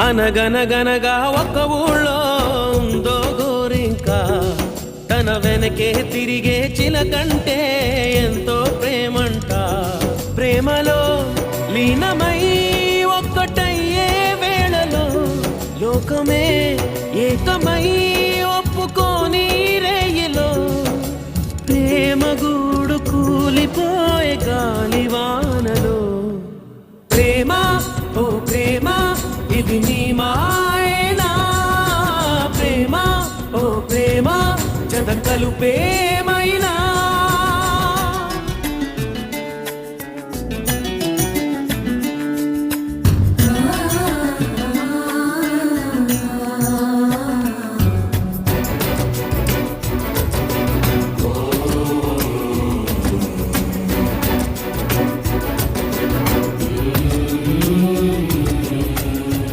అనగనగనగా ఒక ఊళ్ళో ఉందో గోరింక. తన వెనకే తిరిగే చిలకంటే ఎంతో ప్రేమంట. ప్రేమలో లీనమై ఒక్కటయ్యే వేళలో లోకమే ఏకమై ఒప్పుకోని రేయిలో. ప్రేమ గూడు కూలిపోయే ఇది నీ మాయనా ప్రేమ ఓ ప్రేమ జత కలుపేమైనా